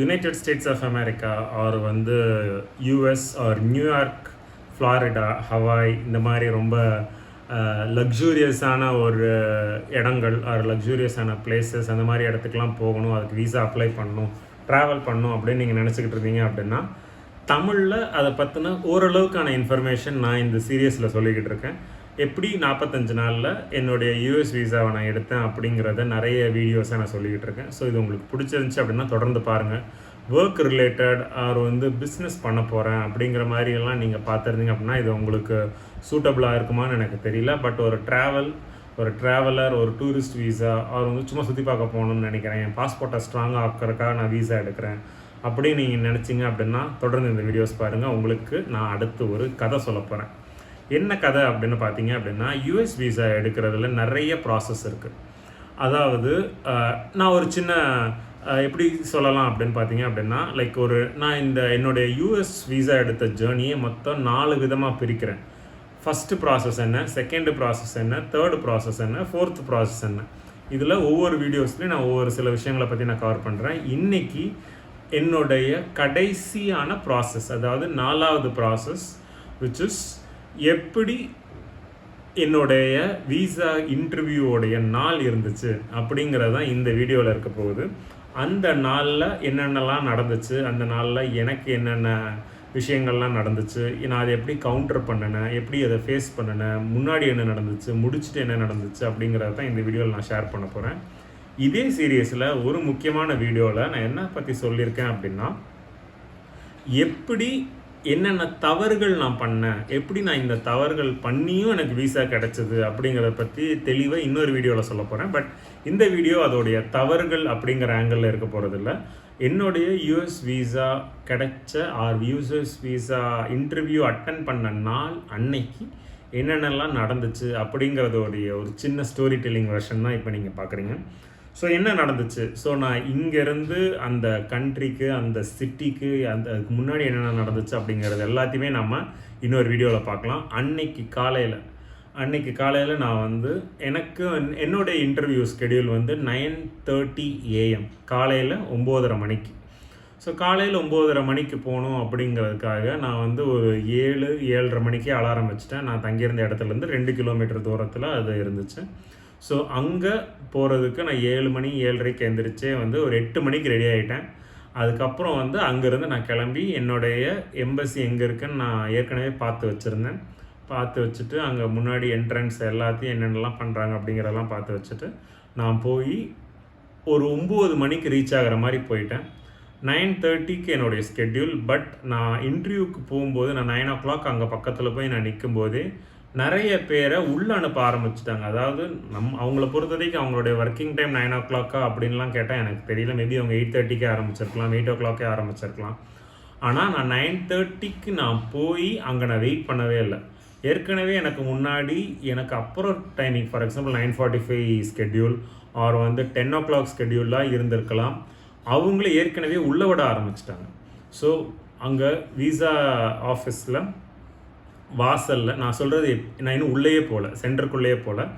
United states of America or வந்து US or New York Florida Hawaii இந்த மாதிரி ரொம்ப லக்ஸூரியஸான ஒரு இடங்கள் ஆர் லக்ஸூரியஸான பிளேசஸ் அந்த மாதிரி இடத்துக்குலாம் போகணும் அதுக்கு வீசா அப்ளை பண்ணணும் ட்ராவல் பண்ணணும் அப்படின்னு நீங்கள் நினச்சிக்கிட்டு இருந்தீங்க அப்படின்னா தமிழில் அதை பற்றின ஓரளவுக்கான இன்ஃபர்மேஷன் நான் இந்த சீரியஸில் சொல்லிக்கிட்டு இருக்கேன். எப்படி நாற்பத்தஞ்சு நாளில் என்னுடைய யூஎஸ் வீசாவை நான் எடுத்தேன் அப்படிங்கிறத நிறைய வீடியோஸை நான் சொல்லிக்கிட்டு இருக்கேன். ஸோ இது உங்களுக்கு பிடிச்சிருந்துச்சி அப்படின்னா தொடர்ந்து பாருங்கள் ஒர்க் ரிலேட்டட் ஆர் வந்து பிஸ்னஸ் பண்ண போகிறேன் அப்படிங்கிற மாதிரியெல்லாம் நீங்கள் பார்த்துருந்தீங்க அப்படின்னா இது உங்களுக்கு சூட்டபுளாக இருக்குமான்னு எனக்கு தெரியல. பட் ஒரு ட்ராவல் ஒரு ட்ராவலர் ஒரு டூரிஸ்ட் வீசா அவர் வந்து சும்மா சுற்றி பார்க்க போகணும்னு நினைக்கிறேன். என் பாஸ்போர்ட்டை ஸ்ட்ராங்காக ஆக்கிறதுக்காக நான் வீசா எடுக்கிறேன். அப்படின்னு நீங்கள் நினச்சிங்க அப்படின்னா தொடர்ந்து இந்த வீடியோஸ் பாருங்கள் உங்களுக்கு நான் அடுத்து ஒரு கதை சொல்ல போகிறேன் என்ன கதை அப்படின்னு பார்த்தீங்க அப்படின்னா யூஎஸ் வீசா எடுக்கிறதுல நிறைய ப்ராசஸ் இருக்குது அதாவது நான் ஒரு சின்ன எப்படி சொல்லலாம் அப்படின்னு பார்த்தீங்க அப்படின்னா லைக் ஒரு நான் இந்த என்னுடைய யூஎஸ் வீசா எடுத்த ஜேர்னியை மொத்தம் நாலு விதமாக பிரிக்கிறேன். ஃபஸ்ட்டு ப்ராசஸ் என்ன செகண்ட் ப்ராசஸ் என்ன தேர்டு ப்ராசஸ் என்ன ஃபோர்த் ப்ராசஸ் என்ன. இதில் ஒவ்வொரு வீடியோஸ்லையும் நான் ஒவ்வொரு சில விஷயங்களை பற்றி நான் கவர் பண்ணுறேன் இன்னைக்கு என்னுடைய கடைசியான ப்ராசஸ் அதாவது நாலாவது ப்ராசஸ் விச் இஸ் எப்படி என்னுடைய வீசா இன்டர்வியூவோடைய நாள் இருந்துச்சு அப்படிங்கிறது தான் இந்த வீடியோவில் இருக்க போகுது. அந்த நாளில் என்னென்னலாம் நடந்துச்சு? அந்த நாளில் எனக்கு என்னென்ன விஷயங்கள்லாம் நடந்துச்சு? நான் அதை எப்படி கவுண்டர் பண்ணினேன்? எப்படி அதை ஃபேஸ் பண்ணினேன்? முன்னாடி என்ன நடந்துச்சு? முடிச்சுட்டு என்ன நடந்துச்சு? அப்படிங்கிறத தான் இந்த வீடியோவில் நான் ஷேர் பண்ண போகிறேன் இதே சீரியஸில் ஒரு முக்கியமான வீடியோவில் நான் என்ன பற்றி சொல்லியிருக்கேன் அப்படின்னா எப்படி என்னென்ன தவறுகள் நான் பண்ணேன்? எப்படி நான் இந்த தவறுகள் பண்ணியும் எனக்கு வீசா கிடைச்சது அப்படிங்கிறத பற்றி தெளிவாக இன்னொரு வீடியோவில் சொல்ல போகிறேன் பட் இந்த வீடியோ அதோடைய தவறுகள் அப்படிங்கிற ஆங்கிளில் இருக்க போகிறதில்ல என்னுடைய யூஎஸ் வீசா கிடைச்ச or US visa interview attend பண்ண நாள் அன்னைக்கு என்னென்னலாம் நடந்துச்சு அப்படிங்கிறதோடைய ஒரு சின்ன ஸ்டோரி டெல்லிங் வெர்ஷன் தான் இப்போ நீங்கள் பார்க்குறீங்க ஸோ என்ன நடந்துச்சு? ஸோ நான் இங்கேருந்து அந்த கண்ட்ரிக்கு அந்த சிட்டிக்கு அந்த அதுக்கு முன்னாடி என்னென்ன நடந்துச்சு அப்படிங்கிறது எல்லாத்தையுமே நம்ம இன்னொரு வீடியோவில் பார்க்கலாம். அன்னைக்கு காலையில் அன்னைக்கு காலையில் நான் வந்து எனக்கு என்னுடைய இன்டர்வியூ ஸ்கெடியூல் வந்து நைன் தேர்ட்டி ஏஎம் காலையில் ஒம்போதரை மணிக்கு. ஸோ காலையில் ஒம்போதரை மணிக்கு போகணும் அப்படிங்கிறதுக்காக நான் வந்து ஒரு ஏழு ஏழரை மணிக்கே அலாரம் வச்சுட்டேன். நான் தங்கியிருந்த இடத்துலேருந்து ரெண்டு கிலோமீட்டர் தூரத்தில் அது இருந்துச்சு. ஸோ அங்கே போகிறதுக்கு நான் ஏழு மணி ஏழரைக்கு எந்திரிச்சே வந்து ஒரு எட்டு மணிக்கு ரெடி ஆகிட்டேன் அதுக்கப்புறம் வந்து அங்கேருந்து நான் கிளம்பி என்னுடைய எம்பசி எங்கே இருக்குன்னு நான் ஏற்கனவே பார்த்து வச்சுருந்தேன். பார்த்து வச்சுட்டு அங்கே முன்னாடி என்ட்ரன்ஸ் எல்லாத்தையும் என்னென்னலாம் பண்ணுறாங்க அப்படிங்கிறதெல்லாம் பார்த்து வச்சுட்டு நான் போய் ஒரு ஒம்பது மணிக்கு ரீச் ஆகிற மாதிரி போயிட்டேன். நைன் தேர்ட்டிக்கு என்னுடைய ஸ்கெட்யூல் பட் நான் இன்டர்வியூக்கு போகும்போது நான் நைன் ஓ கிளாக் அங்கே பக்கத்தில் போய் நான் நிற்கும்போதே நிறைய பேரை உள்ள அனுப்ப ஆரம்பிச்சிட்டாங்க. அதாவது நம் அவங்கள பொறுத்த வரைக்கும் அவங்களுடைய ஒர்க்கிங் டைம் நைன் ஓ கிளாக்கா அப்படின்லாம் கேட்டால் எனக்கு தெரியல. மேபி அவங்க எயிட் தேர்ட்டிக்கே ஆரம்பிச்சிருக்கலாம். எயிட் ஓ கிளாக்கே ஆரம்பிச்சிருக்கலாம். ஆனால் நான் நைன் தேர்ட்டிக்கு நான் போய் அங்கே நான் வெயிட் பண்ணவே இல்லை. ஏற்கனவே எனக்கு முன்னாடி எனக்கு அப்புறம் timing for example nine forty five schedule or வந்து டென் ஓ கிளாக் ஸ்கெட்யூலாக இருந்திருக்கலாம். அவங்களே ஏற்கனவே உள்ள விட ஆரம்பிச்சிட்டாங்க. ஸோ அங்கே விசா ஆஃபீஸில் வாசலில் நான் சொல்கிறது நான் இன்னும் உள்ளேயே போகல சென்டருக்குள்ளேயே போகல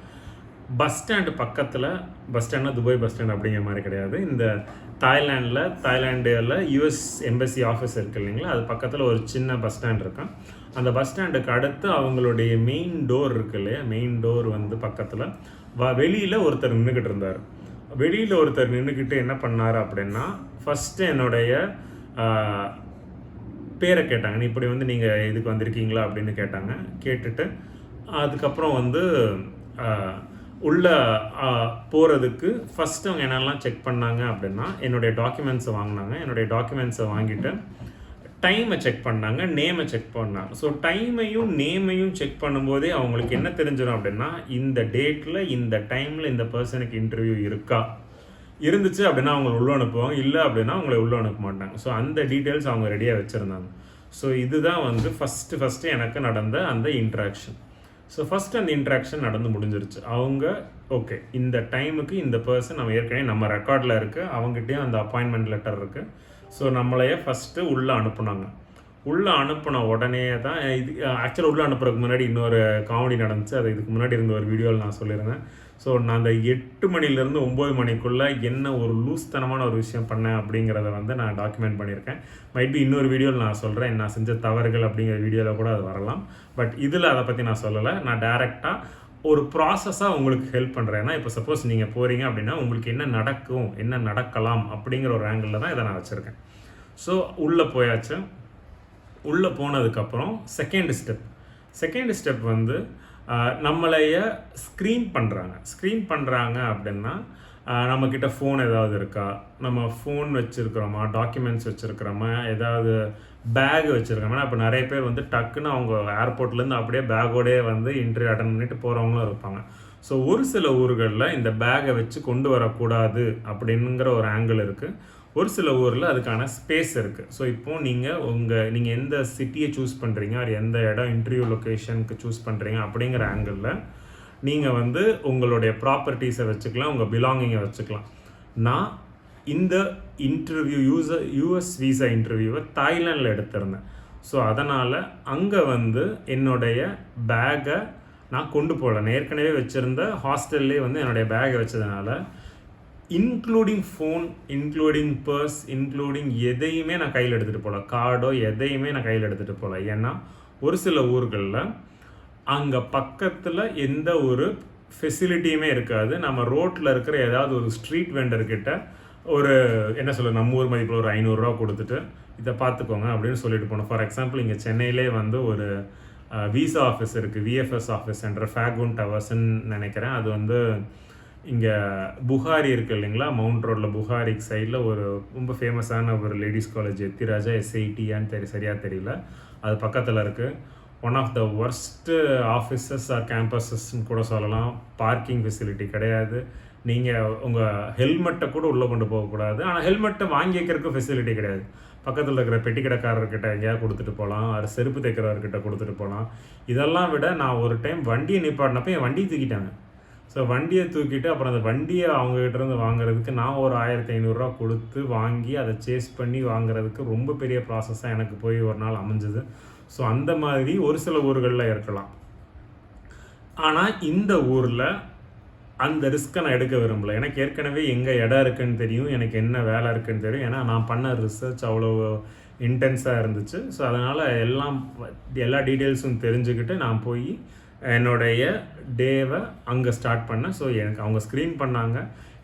பஸ் ஸ்டாண்டு பக்கத்தில் பஸ் ஸ்டாண்ட்னா துபாய் பஸ் ஸ்டாண்ட் அப்படிங்கிற மாதிரி கிடையாது. இந்த தாய்லாண்டில் தாய்லாண்டில் யூஎஸ் எம்பசி ஆஃபீஸ் இருக்கு இல்லைங்களா? அது பக்கத்தில் ஒரு சின்ன பஸ் ஸ்டாண்ட் இருக்கும். அந்த பஸ் ஸ்டாண்டுக்கு அடுத்து அவங்களுடைய மெயின் டோர் இருக்கு இல்லையா? மெயின் டோர் வந்து பக்கத்தில் வ வெளியில் ஒருத்தர் நின்றுக்கிட்டு இருந்தார். வெளியில் ஒருத்தர் நின்றுக்கிட்டு என்ன பண்ணார் அப்படின்னா ஃபஸ்ட்டு என்னுடைய பேரை கேட்டாங்க. நீ இப்படி வந்து நீங்கள் இதுக்கு வந்திருக்கீங்களா அப்படின்னு கேட்டாங்க. கேட்டுட்டு அதுக்கப்புறம் வந்து உள்ளே போகிறதுக்கு ஃபஸ்ட்டு அவங்க என்னெல்லாம் செக் பண்ணாங்க அப்படின்னா என்னுடைய டாக்குமெண்ட்ஸை வாங்கினாங்க. என்னுடைய டாக்குமெண்ட்ஸை வாங்கிட்டு டைமை செக் பண்ணாங்க. நேமை செக் பண்ணாங்க. ஸோ டைமையும் நேமையும் செக் பண்ணும்போதே அவங்களுக்கு என்ன தெரிஞ்சிடும் அப்படின்னா இந்த டேட்டில் இந்த டைமில் இந்த பர்சனுக்கு இன்டர்வியூ இருக்கா? இருந்துச்சு அப்படின்னா அவங்களை உள்ள அனுப்புவாங்க இல்லை அப்படின்னா அவங்கள உள்ள அனுப்ப மாட்டாங்க. ஸோ அந்த டீட்டெயில்ஸ் அவங்க ரெடியாக வச்சுருந்தாங்க. ஸோ இதுதான் வந்து ஃபஸ்ட்டு ஃபஸ்ட்டு எனக்கு நடந்த அந்த இன்ட்ராக்ஷன் ஸோ ஃபஸ்ட் அந்த இன்ட்ராக்ஷன் நடந்து முடிஞ்சிருச்சு. அவங்க ஓகே இந்த டைமுக்கு இந்த பர்சன் நம்ம ஏற்கனவே நம்ம ரெக்கார்டில் இருக்குது அவங்ககிட்டயும் அந்த அப்பாயின்மெண்ட் லெட்டர் இருக்குது ஸோ நம்மளையே ஃபஸ்ட்டு உள்ளே அனுப்புனாங்க. உள்ளே அனுப்பின உடனே தான் இது ஆக்சுவலாக உள்ளே அனுப்புறதுக்கு முன்னாடி இன்னொரு காமெடி நடந்துச்சு. அது இதுக்கு முன்னாடி இருந்த ஒரு வீடியோவில் நான் சொல்லியிருந்தேன். ஸோ நான் அந்த எட்டு மணிலேருந்து ஒம்பது மணிக்குள்ளே என்ன ஒரு லூஸ்தனமான ஒரு விஷயம் பண்ணேன் அப்படிங்கிறத வந்து நான் டாக்குமெண்ட் பண்ணியிருக்கேன். மைட் பி இன்னொரு வீடியோவில் நான் சொல்கிறேன் நான் செஞ்ச தவறுகள் அப்படிங்கிற வீடியோவில் கூட அது வரலாம். பட் இதில் அதை பற்றி நான் சொல்லலை. நான் டேரெக்டாக ஒரு ப்ராசஸாக உங்களுக்கு ஹெல்ப் பண்ணுறேன் ஏன்னா இப்போ சப்போஸ் நீங்கள் போகிறீங்க அப்படின்னா உங்களுக்கு என்ன நடக்கும் என்ன நடக்கலாம் அப்படிங்கிற ஒரு ஆங்கிளில் தான் இதை நான் வச்சுருக்கேன். ஸோ உள்ளே போயாச்சு. உள்ளே போனதுக்கப்புறம் செகண்ட் ஸ்டெப் செகண்ட் ஸ்டெப் வந்து நம்மளைய ஸ்க்ரீன் பண்ணுறாங்க ஸ்க்ரீன் பண்ணுறாங்க அப்படின்னா நம்மக்கிட்ட ஃபோன் ஏதாவது இருக்கா? நம்ம ஃபோன் வச்சுருக்கிறோமா? டாக்குமெண்ட்ஸ் வச்சுருக்கிறோமா? ஏதாவது பேக் வச்சுருக்கோமா இப்போ நிறைய பேர் வந்து டக்குன்னு அவங்க ஏர்போர்ட்லேருந்து அப்படியே பேக்கோடே வந்து இன்டர்வியூ அட்டன் பண்ணிட்டு போகிறவங்களும் இருப்பாங்க. ஸோ ஒரு சில ஊர்களில் இந்த பேகை வச்சு கொண்டு வரக்கூடாது அப்படிங்கிற ஒரு ஆங்கிள் இருக்குது ஒரு சில ஊரில் அதுக்கான ஸ்பேஸ் இருக்குது ஸோ இப்போது நீங்கள் உங்கள் நீங்கள் எந்த சிட்டியை சூஸ் பண்ணுறீங்க அது எந்த இடம்? இன்டர்வியூ லொக்கேஷனுக்கு சூஸ் பண்ணுறீங்க அப்படிங்கிற ஆங்கிளில் நீங்கள் வந்து உங்களுடைய ப்ராப்பர்ட்டிஸை வச்சுக்கலாம். உங்கள் பிலாங்கிங்கை வச்சுக்கலாம். நான் இந்த இன்டர்வியூ யூசர் யூஎஸ் விசா இன்டர்வியூவை தாய்லாண்டில் எடுத்திருந்தேன். ஸோ அதனால் அங்கே வந்து என்னுடைய பேக்கை நான் கொண்டு போகல. நான் ஏற்கனவே வச்சுருந்த ஹாஸ்டல்லே வந்து என்னுடைய பேக்கை வச்சதுனால including phone including purse including எதையுமே நான் கையில் எடுத்துகிட்டு போகல. கார்டோ எதையுமே நான் கையில் எடுத்துகிட்டு போகல. ஏன்னா ஒரு சில ஊர்களில் அங்கே பக்கத்தில் எந்த ஒரு ஃபெசிலிட்டியுமே இருக்காது. நம்ம ரோட்டில் இருக்கிற ஏதாவது ஒரு ஸ்ட்ரீட் வெண்டர்கிட்ட ஒரு என்ன சொல்ல நம்ம ஊர் மதிப்பில் ஒரு ஐநூறுரூவா கொடுத்துட்டு இதை பார்த்துக்கோங்க அப்படின்னு சொல்லிட்டு போனோம். ஃபார் எக்ஸாம்பிள் இங்கே சென்னையிலே வந்து ஒரு விசா ஆஃபீஸ் இருக்குது விஎஃப்எஸ் ஆஃபீஸ் என்ற ஃபேகுன் டவர்ஸ்ன்னு நினைக்கிறேன். அது வந்து இங்கே புகாரி இருக்கு இல்லைங்களா? மவுண்ட் ரோட்டில் புகாரிக்கு சைடில் ஒரு ரொம்ப ஃபேமஸான ஒரு லேடிஸ் காலேஜ் எத்திராஜா எஸ்ஐடியான்னு தெரி சரியாக தெரியல. அது பக்கத்தில் இருக்குது one of the worst offices or கேம்பஸஸ்ன்னு கூட சொல்லலாம். பார்க்கிங் ஃபெசிலிட்டி கிடையாது. நீங்கள் உங்கள் ஹெல்மெட்டை கூட உள்ளே கொண்டு போகக்கூடாது. ஆனால் ஹெல்மெட்டை வாங்கி வைக்கிறதுக்கு ஃபெசிலிட்டி கிடையாது. பக்கத்தில் இருக்கிற பெட்டி கடைக்காரர்கிட்ட எங்கேயாவது கொடுத்துட்டு போகலாம் அது செருப்பு தைக்கிறவர்கிட்ட கொடுத்துட்டு போகலாம் இதெல்லாம் விட நான் ஒரு டைம் வண்டியை நிப்பாட்டினப்போ என் வண்டியை தூக்கிட்டாங்க. ஸோ வண்டியை தூக்கிட்டு அப்புறம் அந்த வண்டியை அவங்ககிட்ட இருந்து வாங்குறதுக்கு நான் ஒரு ஆயிரத்தி ஐநூறுரூவா கொடுத்து வாங்கி அதை சேஸ் பண்ணி வாங்குறதுக்கு ரொம்ப பெரிய ப்ராசஸாக எனக்கு போய் ஒரு நாள் அமைஞ்சது. ஸோ அந்த மாதிரி ஒரு சில ஊர்களில் இருக்கலாம். ஆனால் இந்த ஊரில் அந்த ரிஸ்க்கை நான் எடுக்க விரும்பல. எனக்கு ஏற்கனவே எங்கே இடம் இருக்குன்னு தெரியும் எனக்கு என்ன வேலை இருக்குன்னு தெரியும். ஏன்னா நான் பண்ண ரிசர்ச் அவ்வளோ இன்டென்ஸாக இருந்துச்சு. ஸோ அதனால் எல்லாம் எல்லா டீட்டெயில்ஸும் தெரிஞ்சுக்கிட்டு நான் போய் என்னுடைய டேவை அங்கே ஸ்டார்ட் பண்ணேன். ஸோ எனக்கு அவங்க ஸ்க்ரீன் பண்ணாங்க.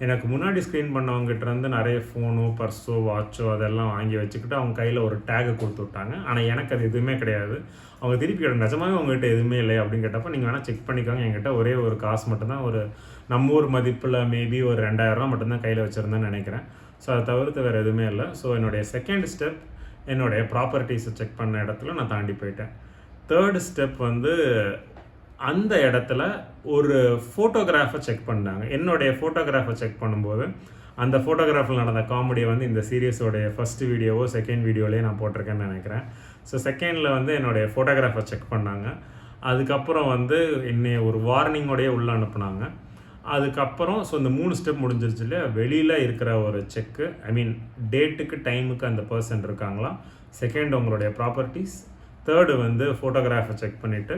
எனக்கு முன்னாடி ஸ்க்ரீன் பண்ணவங்ககிட்ட இருந்து நிறைய ஃபோனோ பர்ஸோ வாட்சோ அதெல்லாம் வாங்கி வச்சுக்கிட்டு அவங்க கையில் ஒரு டேகை கொடுத்து விட்டாங்க. ஆனால் எனக்கு அது எதுவுமே கிடையாது. அவங்க திருப்பி நிஜமாகவே உங்ககிட்ட எதுவுமே இல்லை அப்படின்னு கேட்டப்போ நீங்கள் வேணால் செக் பண்ணிக்கோங்க. என்கிட்ட ஒரே ஒரு காசு மட்டும்தான் ஒரு நம்ம ஊர் மதிப்பில் மேபி ஒரு ரெண்டாயிரரூவா மட்டும்தான் கையில் வச்சுருந்தேன்னு நினைக்கிறேன். ஸோ அதை தவிர்த்து வேறு எதுவுமே இல்லை. ஸோ என்னுடைய செகண்ட் ஸ்டெப் என்னுடைய ப்ராப்பர்ட்டிஸை செக் பண்ண இடத்துல நான் தாண்டி போயிட்டேன். தேர்டு ஸ்டெப் வந்து அந்த இடத்துல ஒரு ஃபோட்டோகிராஃபை செக் பண்ணாங்க என்னுடைய ஃபோட்டோகிராஃபை செக் பண்ணும்போது அந்த ஃபோட்டோகிராஃபில் நடந்த காமெடியை வந்து இந்த சீரியஸோடைய ஃபஸ்ட் வீடியோவோ செகண்ட் வீடியோலேயே நான் போட்டிருக்கேன்னு நினைக்கிறேன். ஸோ செகண்டில் வந்து என்னுடைய ஃபோட்டோகிராஃபை செக் பண்ணாங்க. அதுக்கப்புறம் வந்து என்னை ஒரு வார்னிங்கோடையே உள்ளே அனுப்புனாங்க. அதுக்கப்புறம் ஸோ இந்த மூணு ஸ்டெப் முடிஞ்சிருச்சு இல்லையா? வெளியில் இருக்கிற ஒரு செக்கு ஐ மீன் டேட்டுக்கு டைமுக்கு அந்த பர்சன் இருக்காங்களா? செகண்ட் உங்களுடைய ப்ராப்பர்ட்டிஸ் தேர்டு வந்து ஃபோட்டோகிராஃபை செக் பண்ணிவிட்டு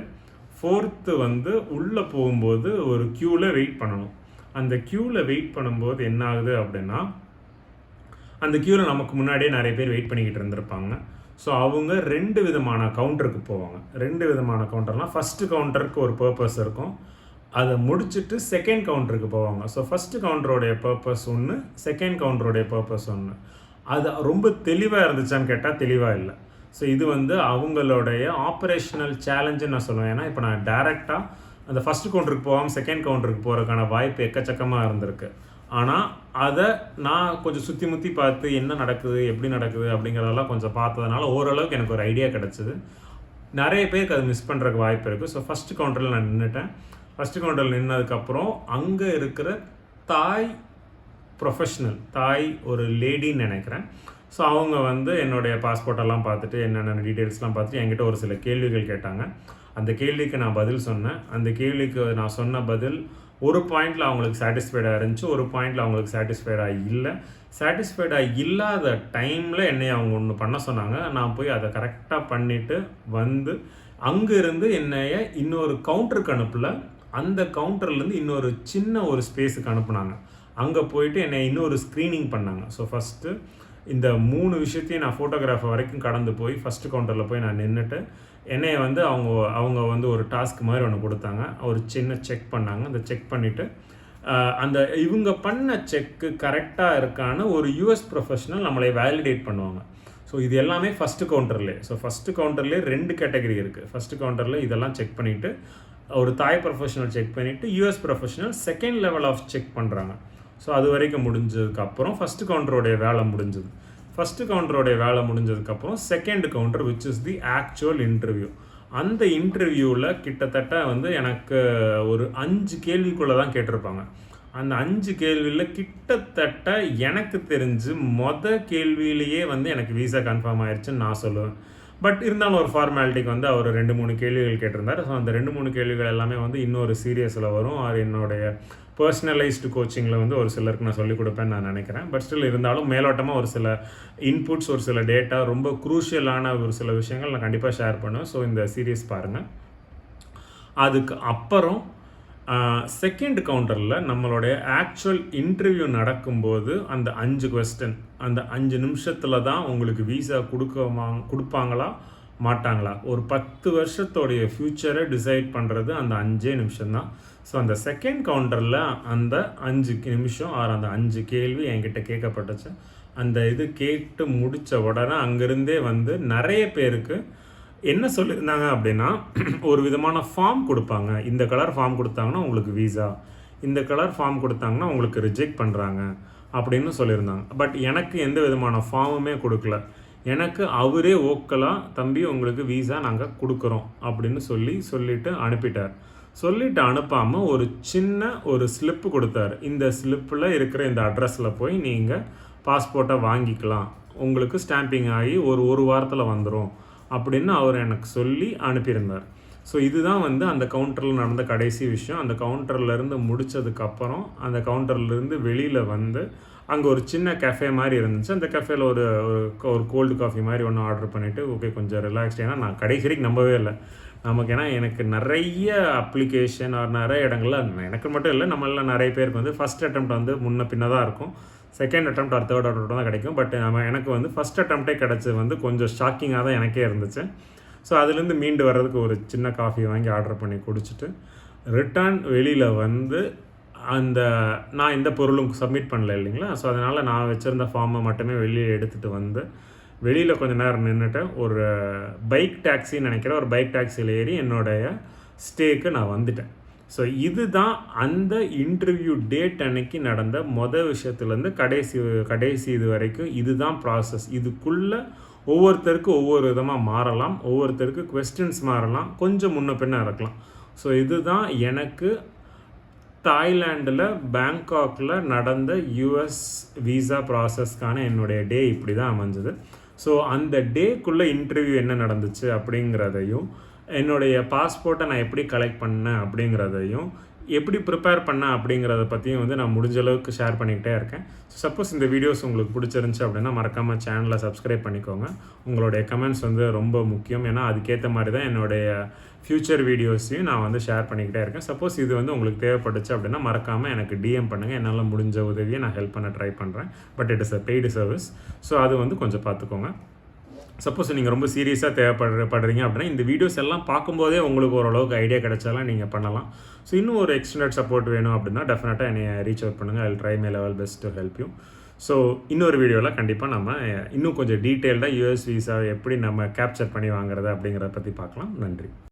ஃபோர்த்து வந்து உள்ளே போகும்போது ஒரு க்யூவில் வெயிட் பண்ணணும். அந்த க்யூவில் வெயிட் பண்ணும்போது என்ன ஆகுது அப்படின்னா அந்த க்யூவில் நமக்கு முன்னாடியே நிறைய பேர் வெயிட் பண்ணிக்கிட்டு இருந்திருப்பாங்க. ஸோ அவங்க ரெண்டு விதமான கவுண்டருக்கு போவாங்க. ரெண்டு விதமான கவுண்டர்னால் ஃபஸ்ட்டு கவுண்டருக்கு ஒரு பர்பஸ் இருக்கும். அதை முடிச்சுட்டு செகண்ட் கவுண்டருக்கு போவாங்க. ஸோ ஃபஸ்ட்டு கவுண்டருடைய பர்பஸ் ஒன்று செகண்ட் கவுண்டருடைய பர்பஸ் ஒன்று அது ரொம்ப தெளிவாக இருந்துச்சான்னு கேட்டால் தெளிவாக இல்லை. ஸோ இது வந்து அவங்களுடைய ஆப்ரேஷனல் சேலஞ்சுன்னு நான் சொல்லுவேன். ஏன்னா இப்போ நான் டேரெக்டாக அந்த ஃபஸ்ட்டு கவுண்டருக்கு போகாமல் செகண்ட் கவுண்டருக்கு போகிறதுக்கான வாய்ப்பு எக்கச்சக்கமாக இருந்திருக்கு. ஆனால் அதை நான் கொஞ்சம் சுற்றி முற்றி பார்த்து என்ன நடக்குது எப்படி நடக்குது அப்படிங்கிறதெல்லாம் கொஞ்சம் பார்த்ததுனால ஓரளவுக்கு எனக்கு ஒரு ஐடியா கிடச்சிது. நிறைய பேருக்கு அது மிஸ் பண்ணுறதுக்கு வாய்ப்பு இருக்குது ஸோ ஃபஸ்ட்டு கவுண்டரில் நான் நின்றுட்டேன் ஃபஸ்ட்டு கவுண்டரில் நின்னதுக்கப்புறம் அங்கே இருக்கிற தாய் ப்ரொஃபஷ்னல் தாய் ஒரு லேடின்னு நினைக்கிறேன். ஸோ அவங்க வந்து என்னுடைய பாஸ்போர்ட்டெல்லாம் பார்த்துட்டு என்னென்ன டீட்டெயில்ஸ்லாம் பார்த்துட்டு என்கிட்ட ஒரு சில கேள்விகள் கேட்டாங்க. அந்த கேள்விக்கு நான் பதில் சொன்னேன். அந்த கேள்விக்கு நான் சொன்ன பதில் ஒரு பாயிண்டில் அவங்களுக்கு சாட்டிஸ்ஃபைடாக இருந்துச்சு ஒரு பாயிண்டில் அவங்களுக்கு சாட்டிஸ்ஃபைடாக இல்லை. சாட்டிஸ்ஃபைடாக இல்லாத டைமில் என்னை அவங்க ஒன்று பண்ண சொன்னாங்க. நான் போய் அதை கரெக்டாக பண்ணிவிட்டு வந்து அங்கேருந்து என்னைய இன்னொரு கவுண்டருக்கு அனுப்பல. அந்த கவுண்டர்லேருந்து இன்னொரு சின்ன ஒரு ஸ்பேஸுக்கு அனுப்புனாங்க. அங்கே போயிட்டு என்னை இன்னொரு ஸ்க்ரீனிங் பண்ணாங்க. ஸோ ஃபஸ்ட்டு இந்த மூணு விஷயத்தையும் நான் ஃபோட்டோகிராஃபர் வரைக்கும் கடந்து போய் ஃபஸ்ட்டு கவுண்டரில் போய் நான் நின்றுட்டு என்னைய வந்து அவங்க அவங்க வந்து ஒரு டாஸ்க் மாதிரி ஒன்று கொடுத்தாங்க. ஒரு சின்ன செக் பண்ணாங்க. அந்த செக் பண்ணிவிட்டு அந்த இவங்க பண்ண செக்கு கரெக்டாக இருக்கான்னு ஒரு யூஎஸ் ப்ரொஃபஷனல் நம்மளை வேலிடேட் பண்ணுவாங்க. ஸோ இது எல்லாமே ஃபஸ்ட்டு கவுண்டர்லேயே ஸோ ஃபஸ்ட்டு கவுண்டர்லேயே ரெண்டு கேட்டகரி இருக்குது ஃபஸ்ட்டு கவுண்டரில் இதெல்லாம் செக் பண்ணிவிட்டு ஒரு தாய் ப்ரொஃபஷனல் செக் பண்ணிவிட்டு US professional second level of check பண்ணுறாங்க ஸோ அது வரைக்கும் முடிஞ்சதுக்கப்புறம் ஃபஸ்ட்டு கவுண்டருடைய வேலை முடிஞ்சது. ஃபஸ்ட்டு கவுண்டருடைய வேலை முடிஞ்சதுக்கப்புறம் second counter which is the actual interview அந்த இன்டர்வியூவில் கிட்டத்தட்ட வந்து எனக்கு ஒரு அஞ்சு கேள்விக்குள்ளே தான் கேட்டிருப்பாங்க. அந்த அஞ்சு கேள்வியில் கிட்டத்தட்ட எனக்கு தெரிஞ்சு மொத கேள்வியிலேயே வந்து எனக்கு வீசா கன்ஃபார்ம் ஆயிடுச்சுன்னு நான் சொல்லுவேன். பட் இருந்தாலும் ஒரு ஃபார்மாலிட்டிக்கு வந்து அவர் ரெண்டு மூணு கேள்விகள் கேட்டிருந்தார். ஸோ அந்த ரெண்டு மூணு கேள்விகள் எல்லாமே வந்து இன்னொரு சீரியஸில் வரும். அவர் என்னுடைய பர்சனலைஸ்டு கோச்சிங்கில் வந்து ஒரு சிலருக்கு நான் சொல்லிக் கொடுப்பேன்னு நான் நினைக்கிறேன். பட் ஸ்டில் இருந்தாலும் மேலோட்டமாக ஒரு சில இன்புட்ஸ் ஒரு சில டேட்டா ரொம்ப குரூஷியலான ஒரு சில விஷயங்கள் நான் கண்டிப்பாக ஷேர் பண்ணுவேன். ஸோ இந்த சீரியஸ் பாருங்கள் அதுக்கு அப்புறம் செகண்ட் கவுண்டரில் நம்மளுடைய ஆக்சுவல் இன்டர்வியூ நடக்கும்போது அந்த அஞ்சு கொஸ்டின் அந்த அஞ்சு நிமிஷத்தில் தான் உங்களுக்கு வீசா கொடுக்க கொடுப்பாங்களா மாட்டாங்களா? ஒரு பத்து வருஷத்தோடைய ஃப்யூச்சரை டிசைட் பண்ணுறது அந்த அஞ்சே நிமிஷம்தான் ஸோ அந்த செகண்ட் கவுண்டரில் அந்த அஞ்சு நிமிஷம் ஆறு அந்த அஞ்சு கேள்வி என்கிட்ட கேட்கப்பட்டுச்சு. அந்த இது கேட்டு முடித்த உடனே அங்கேருந்தே வந்து நிறைய பேருக்கு என்ன சொல்லியிருந்தாங்க அப்படின்னா ஒரு விதமான ஃபார்ம் கொடுப்பாங்க. இந்த கலர் ஃபார்ம் கொடுத்தாங்கன்னா உங்களுக்கு வீசா இந்த கலர் ஃபார்ம் கொடுத்தாங்கன்னா உங்களுக்கு ரிஜெக்ட் பண்ணுறாங்க அப்படின்னு சொல்லியிருந்தாங்க. பட் எனக்கு எந்த விதமான ஃபார்முமே கொடுக்கல. எனக்கு அவரே ஓக்கலாக தம்பி உங்களுக்கு வீசா நாங்கள் கொடுக்குறோம் அப்படின்னு சொல்லி சொல்லிவிட்டு அனுப்பிட்டார். சொல்லிவிட்டு அனுப்பாமல் ஒரு சின்ன ஒரு ஸ்லிப்பு கொடுத்தாரு. இந்த ஸ்லிப்பில் இருக்கிற இந்த அட்ரஸில் போய் நீங்கள் பாஸ்போர்ட்டை வாங்கிக்கலாம். உங்களுக்கு ஸ்டாம்பிங் ஆகி ஒரு ஒரு வாரத்தில் வந்துடும் அப்படின்னு அவர் எனக்கு சொல்லி அனுப்பியிருந்தார். ஸோ இதுதான் வந்து அந்த கவுண்டரில் நடந்த கடைசி விஷயம். அந்த கவுண்டர்லேருந்து முடித்ததுக்கப்புறம் அந்த கவுண்டர்லேருந்து வெளியில் வந்து அங்கே ஒரு சின்ன கஃபே மாதிரி இருந்துச்சு. அந்த கஃபேல ஒரு ஒரு கோல்டு காஃபி மாதிரி ஒன்று ஆர்டர் பண்ணிவிட்டு ஓகே கொஞ்சம் ரிலாக்ஸ்ட் ஏன்னா நான் கடைசி வரைக்கும் நம்பவே இல்லை. நமக்கு ஏன்னா எனக்கு நிறைய அப்ளிகேஷன் ஆர் நிறைய இடங்கள்ல எனக்கு மட்டும் இல்லை நம்மளால் நிறைய பேருக்கு வந்து ஃபஸ்ட் அட்டம் வந்து முன்ன பின்னதாக தான் இருக்கும். Second attempt or third attempt தான் கிடைக்கும். பட் நம்ம எனக்கு வந்து ஃபஸ்ட் அட்டம்ப்டே கிடச்சது வந்து கொஞ்சம் ஷாக்கிங்காக தான் எனக்கே இருந்துச்சு. ஸோ அதுலேருந்து மீண்டு வர்றதுக்கு ஒரு சின்ன காஃபி வாங்கி ஆர்டர் பண்ணி குடிச்சிட்டு ரிட்டர்ன் வெளியில் வந்து அந்த நான் எந்த பொருளும் சப்மிட் பண்ணல இல்லைங்களா? ஸோ அதனால் நான் வச்சுருந்த ஃபார்மை மட்டுமே வெளியே எடுத்துகிட்டு வந்து வெளியில் கொஞ்ச நேரம் நின்றுட்டு ஒரு பைக் டாக்ஸின்னு நினைக்கிறேன். ஒரு பைக் டாக்ஸியில் ஏறி என்னுடைய ஸ்டேக்கு நான் வந்துட்டேன். ஸோ இதுதான் அந்த இன்டர்வியூ டேட் அன்னைக்கு நடந்த மொதல் விஷயத்துலேருந்து கடைசி கடைசி இது வரைக்கும் இதுதான் ப்ராசஸ் இதுக்குள்ளே ஒவ்வொருத்தருக்கும் ஒவ்வொரு விதமாக மாறலாம் ஒவ்வொருத்தருக்கு கொஸ்டின்ஸ் மாறலாம் கொஞ்சம் முன்ன பின்ன இருக்கலாம். ஸோ இதுதான் எனக்கு தாய்லாண்டில் பேங்காக்கில் நடந்த யூஎஸ் வீசா ப்ராசஸ்க்கான என்னுடைய டே இப்படி தான் அமைஞ்சது. ஸோ அந்த டேக்குள்ளே இன்டர்வியூ என்ன நடந்துச்சு அப்படிங்கிறதையும் என்னுடைய பாஸ்போர்ட்டை நான் எப்படி கலெக்ட் பண்ணேன் அப்படிங்கிறதையும் எப்படி ப்ரிப்பேர் பண்ணேன் அப்படிங்கிறத பற்றியும் வந்து நான் முடிஞ்ச அளவுக்கு ஷேர் பண்ணிக்கிட்டே இருக்கேன். ஸோ சப்போஸ் இந்த வீடியோஸ் உங்களுக்கு பிடிச்சிருந்துச்சி அப்படின்னா மறக்காமல் சேனலை சப்ஸ்கிரைப் பண்ணிக்கோங்க. உங்களுடைய கமெண்ட்ஸ் வந்து ரொம்ப முக்கியம். ஏன்னா அதுக்கேற்ற மாதிரி தான் என்னுடைய ஃப்யூச்சர் வீடியோஸையும் நான் வந்து ஷேர் பண்ணிக்கிட்டே இருக்கேன். சப்போஸ் இது வந்து உங்களுக்கு தேவைப்பட்டுச்சு அப்படின்னா மறக்காமல் எனக்கு டிஎம் பண்ணுங்கள் என்னால் முடிஞ்ச உதவியை நான் ஹெல்ப் பண்ண ட்ரை பண்ணுறேன் but it is a paid service so அது வந்து கொஞ்சம் பார்த்துக்கோங்க. சப்போஸ் நீங்கள் ரொம்ப சீரியஸாக தேவைப்படுற படுறீங்க அப்படின்னா இந்த வீடியோஸ் எல்லாம் பார்க்கும்போதே உங்களுக்கு ஓரளவுக்கு ஐடியா கிடைச்சாலாம் நீங்கள் பண்ணலாம். ஸோ இன்னும் ஒரு எக்ஸ்டெண்டட் சப்போர்ட் வேணும் அப்படின்னா டெஃபினட்டாக என்னை ரீச் அவுட் பண்ணுங்கள் I try my level best to help you so இன்னொரு வீடியோவில் கண்டிப்பாக நம்ம இன்னும் கொஞ்சம் டீட்டெயில்டாக யூஎஸ் விசா எப்படி நம்ம கேப்சர் பண்ணி வாங்குறது அப்படிங்கிறத பற்றி பார்க்கலாம். நன்றி.